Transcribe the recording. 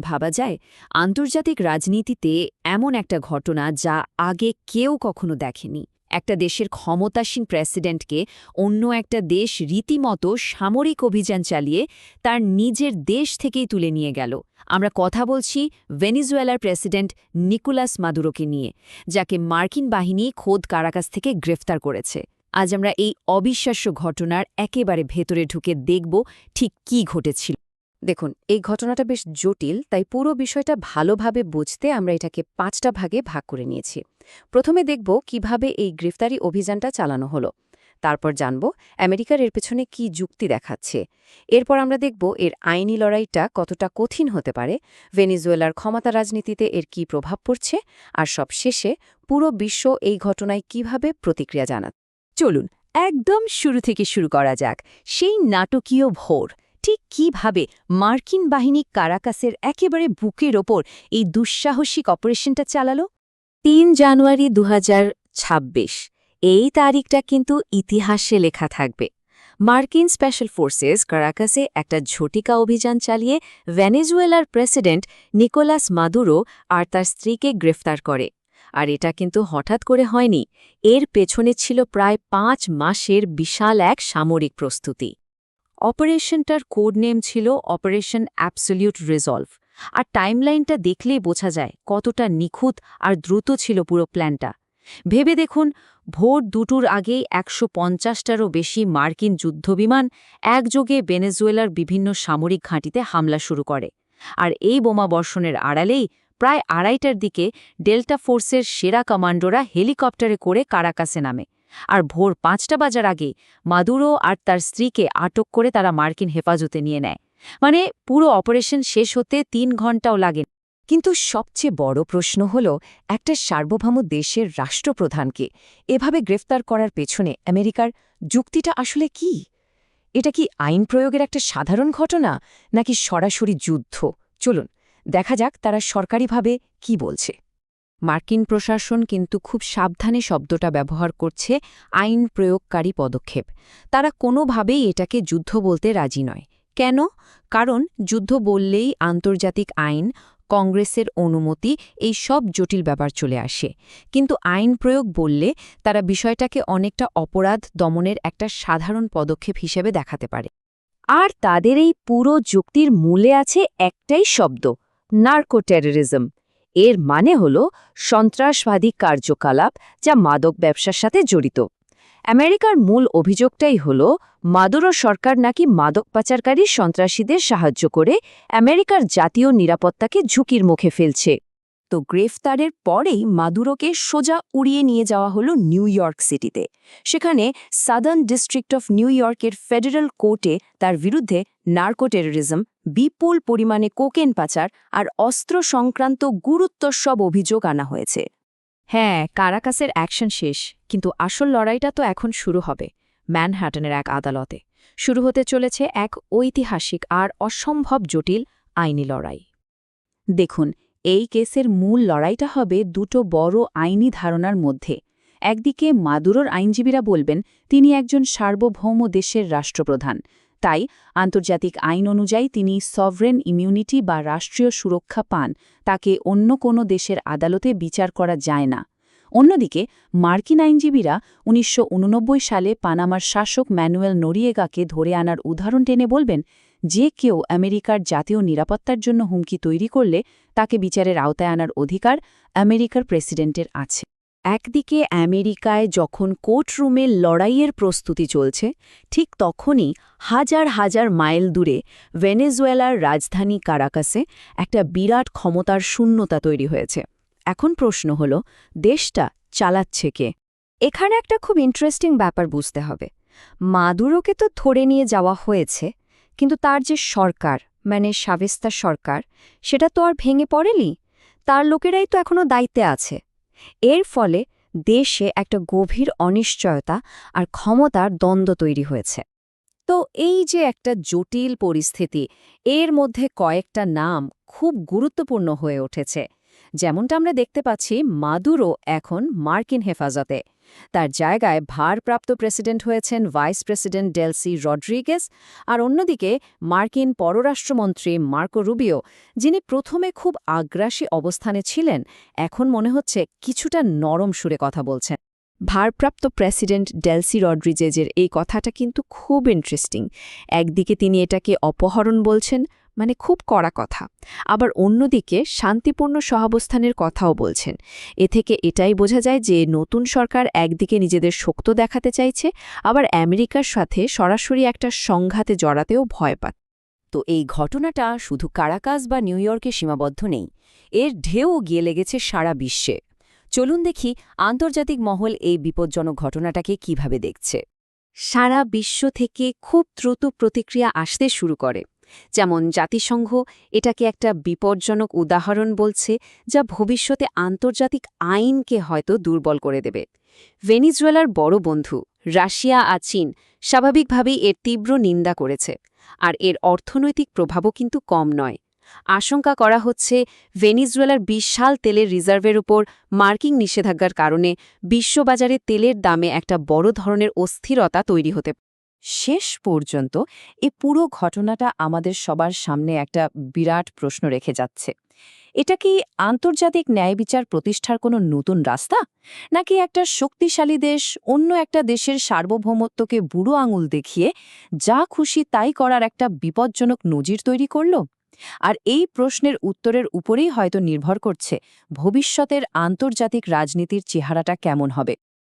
ভাবা যায়, আন্তর্জাতিক রাজনীতিতে এমন একটা ঘটনা যা আগে কেউ কখনো দেখেনি। একটা দেশের ক্ষমতাসীন প্রেসিডেন্টকে অন্য একটা দেশ রীতিমতো সামরিক অভিযান চালিয়ে তার নিজের দেশ থেকেই তুলে নিয়ে গেল। আমরা কথা বলছি ভেনিজুয়েলার প্রেসিডেন্ট নিকোলাস মাদুরোকে নিয়ে, যাকে মার্কিন বাহিনী খোদ কারাকাস থেকে গ্রেফতার করেছে। আজ আমরা এই অবিশ্বাস্য ঘটনার একেবারে ভেতরে ঢুকে দেখব ঠিক কি ঘটেছিল। দেখুন, এই ঘটনাটা বেশ জটিল, তাই পুরো বিষয়টা ভালোভাবে বুঝতে আমরা এটাকে পাঁচটা ভাগে ভাগ করে নিয়েছি। প্রথমে দেখব কীভাবে এই গ্রেফতারি অভিযানটা চালানো হলো। তারপর জানব আমেরিকার এর পেছনে কি যুক্তি দেখাচ্ছে। এরপর আমরা দেখব এর আইনি লড়াইটা কতটা কঠিন হতে পারে, ভেনিজুয়েলার ক্ষমতা রাজনীতিতে এর কি প্রভাব পড়ছে, আর সব শেষে পুরো বিশ্ব এই ঘটনায় কীভাবে প্রতিক্রিয়া জানাত চলুন, একদম শুরু থেকে শুরু করা যাক। সেই নাটকীয় ভোর। ঠিক কীভাবে মার্কিন বাহিনী কারাকাসের একেবারে বুকের ওপর এই দুঃসাহসিক অপারেশনটা চালালো? তিন জানুয়ারি দু হাজার ছাব্বিশ, এই তারিখটা কিন্তু ইতিহাসে লেখা থাকবে। মার্কিন স্পেশাল ফোর্সেস কারাকাসে একটা ঝটিকা অভিযান চালিয়ে ভেনেজুয়েলার প্রেসিডেন্ট নিকোলাস মাদুরো আর তার স্ত্রীকে গ্রেফতার করে। আর এটা কিন্তু হঠাৎ করে হয়নি। এর পেছনে ছিল প্রায় পাঁচ মাসের বিশাল এক সামরিক প্রস্তুতি। অপারেশনটার কোড নেম ছিল অপারেশন অ্যাবসলিউট রিজলভ। আর টাইমলাইনটা দেখলেই বোঝা যায় কতটা নিখুঁত আর দ্রুত ছিল পুরো প্ল্যানটা। ভেবে দেখুন, ভোর দুটোর আগেই একশো পঞ্চাশটারও বেশি মার্কিন যুদ্ধবিমান একযোগে ভেনেজুয়েলার বিভিন্ন সামরিক ঘাঁটিতে হামলা শুরু করে। আর এই বোমা বর্ষণের আড়ালেই প্রায় আড়াইটার দিকে ডেল্টা ফোর্সের সেরা কমান্ডোরা হেলিকপ্টারে করে কারাকাসে নামে। আর ভোর পাঁচটা বাজার আগে মাদুরো আর তার স্ত্রীকে আটক করে তারা মার্কিন হেফাজতে নিয়ে নেয়। মানে পুরো অপারেশন শেষ হতে তিন ঘন্টাও লাগে। কিন্তু সবচেয়ে বড় প্রশ্ন হল, একটা সার্বভৌম দেশের রাষ্ট্রপ্রধানকে এভাবে গ্রেফতার করার পেছনে আমেরিকার যুক্তিটা আসলে কি? এটা কি আইন প্রয়োগের একটা সাধারণ ঘটনা, নাকি সরাসরি যুদ্ধ? চলুন, দেখা যাক তারা সরকারিভাবে কি বলছে। মার্কিন প্রশাসন কিন্তু খুব সাবধানে শব্দটা ব্যবহার করছে আইন প্রয়োগকারী পদক্ষেপ। তারা কোনোভাবেই এটাকে যুদ্ধ বলতে রাজি নয়। কেন? কারণ যুদ্ধ বললেই আন্তর্জাতিক আইন, কংগ্রেসের অনুমতি, এই সব জটিল ব্যাপার চলে আসে। কিন্তু আইন প্রয়োগ বললে তারা বিষয়টাকে অনেকটা অপরাধ দমনের একটা সাধারণ পদক্ষেপ হিসেবে দেখাতে পারে। আর তাদের এই পুরো যুক্তির মূলে আছে একটাই শব্দ নার্কো টেররিজম এর মানে হল সন্ত্রাসবাদী কার্যকলাপ যা মাদক ব্যবসার সাথে জড়িত। আমেরিকার মূল অভিযোগটাই হল, মাদুরো সরকার নাকি মাদক পাচারকারী সন্ত্রাসীদের সাহায্য করে আমেরিকার জাতীয় নিরাপত্তাকে ঝুঁকির মুখে ফেলছে। তো গ্রেফতারের পরেই মাদুরোকে সোজা উড়িয়ে নিয়ে যাওয়া হলো নিউ ইয়র্ক সিটিতে। সেখানে সাদার্ন ডিস্ট্রিক্ট অফ নিউ ইয়র্কের ফেডারেল কোর্টে তার বিরুদ্ধে নার্কো টেরোরিজম, বিপুল পরিমাণে কোকেন পাচার আর অস্ত্র সংক্রান্ত গুরুত্ব সব অভিযোগ আনা হয়েছে। হ্যাঁ কারাকাসের অ্যাকশন শেষ, কিন্তু আসল লড়াইটা তো এখন শুরু হবে ম্যানহ্যাটনের এক আদালতে। শুরু হতে চলেছে এক ঐতিহাসিক আর অসম্ভব জটিল আইনি লড়াই। দেখুন এই কেসের মূল লড়াইটা হবে দুটো বড় আইনি ধারণার মধ্যে। একদিকে মাদুরোর আইনজীবীরা বলবেন, তিনি একজন সার্বভৌম দেশের রাষ্ট্রপ্রধান। তাই আন্তর্জাতিক আইন অনুযায়ী তিনি সভরেন ইমিউনিটি বা রাষ্ট্রীয় সুরক্ষা পান, তাকে অন্য কোনো দেশের আদালতে বিচার করা যায় না। অন্যদিকে, মার্কিন আইনজীবীরা উনিশশো উননব্বই সালে পানামার শাসক ম্যানুয়েল নরিয়েগাকে ধরে আনার উদাহরণ টেনে বলবেন, যে কেউ আমেরিকার জাতীয় নিরাপত্তার জন্য হুমকি তৈরি করলে তাকে বিচারের আওতায় আনার অধিকার আমেরিকার প্রেসিডেন্টের আছে। একদিকে, আমেরিকায় যখন কোর্টরুমে লড়াইয়ের প্রস্তুতি চলছে, ঠিক তখনই হাজার হাজার মাইল দূরে ভেনেজুয়েলার রাজধানী কারাকাসে একটা বিরাট ক্ষমতার শূন্যতা তৈরি হয়েছে। এখন প্রশ্ন হল, দেশটা চালাচ্ছে কে? এখানে একটা খুব ইন্টারেস্টিং ব্যাপার বুঝতে হবে। মাদুরোকে তো ধরে নিয়ে যাওয়া হয়েছে, কিন্তু তার যে সরকার মানে সাবেস্তা সরকার, সেটা তো আর ভেঙে পড়েনি? তার লোকেরাই তো এখনও দায়িত্বে আছে। এর ফলে দেশে একটা গভীর অনিশ্চয়তা আর ক্ষমতার দ্বন্দ্ব তৈরি হয়েছে। তো এই যে একটা জটিল পরিস্থিতি, এর মধ্যে কয়েকটা নাম খুব গুরুত্বপূর্ণ হয়ে উঠেছে। যেমনটা আমরা দেখতে পাচ্ছি মাদুরো এখন মার্কিন হেফাজতে। তার জায়গায় ভারপ্রাপ্ত প্রেসিডেন্ট হয়েছেন ভাইস প্রেসিডেন্ট ডেলসি রড্রিগেস আর অন্যদিকে মার্কিন পররাষ্ট্রমন্ত্রী মার্কো রুবিও, যিনি প্রথমে খুব আগ্রাসী অবস্থানে ছিলেন, এখন মনে হচ্ছে কিছুটা নরম সুরে কথা বলছেন। ভারপ্রাপ্ত প্রেসিডেন্ট ডেলসি রড্রিজেজের এই কথাটা কিন্তু খুব ইন্টারেস্টিং। একদিকে তিনি এটাকে অপহরণ বলছেন মানে খুব কড়া কথা। আবার অন্যদিকে শান্তিপূর্ণ সহাবস্থানের কথাও বলছেন। এ থেকে এটাই বোঝা যায় যে নতুন সরকার একদিকে নিজেদের শক্ত দেখাতে চাইছে, আবার আমেরিকার সাথে সরাসরি একটা সংঘাতে জড়াতেও ভয় পাত তো এই ঘটনাটা শুধু কারাকাস বা নিউ ইয়র্কে সীমাবদ্ধ নেই, এর ঢেউ গিয়ে লেগেছে সারা বিশ্বে। চলুন দেখি আন্তর্জাতিক মহল এই বিপজ্জনক ঘটনাটাকে কীভাবে দেখছে। সারা বিশ্ব থেকে খুব দ্রুত প্রতিক্রিয়া আসতে শুরু করে। যেমন জাতিসংঘ এটাকে একটা বিপজ্জনক উদাহরণ বলছে যা ভবিষ্যতে আন্তর্জাতিক আইনকে হয়তো দুর্বল করে দেবে। ভেনিজুয়েলার বড় বন্ধু, রাশিয়া আর চীন স্বাভাবিকভাবেই এর তীব্র নিন্দা করেছে আর এর অর্থনৈতিক প্রভাবও কিন্তু কম নয়। আশঙ্কা করা হচ্ছে ভেনিজুয়েলার বিশাল তেলের রিজার্ভের উপর মার্কিং নিষেধাজ্ঞার কারণে বিশ্ববাজারে তেলের দামে একটা বড় ধরনের অস্থিরতা তৈরি হতে শেষ পর্যন্ত এ পুরো ঘটনাটা আমাদের সবার সামনে একটা বিরাট প্রশ্ন রেখে যাচ্ছে। এটা কি আন্তর্জাতিক ন্যায় বিচার প্রতিষ্ঠার কোনো নতুন রাস্তা? নাকি একটা শক্তিশালী দেশ অন্য একটা দেশের সার্বভৌমত্বকে বুড়ো আঙুল দেখিয়ে যা খুশি তাই করার একটা বিপজ্জনক নজির তৈরি করল? আর এই প্রশ্নের উত্তরের উপরেই হয়তো নির্ভর করছে ভবিষ্যতের আন্তর্জাতিক রাজনীতির চেহারাটা কেমন হবে।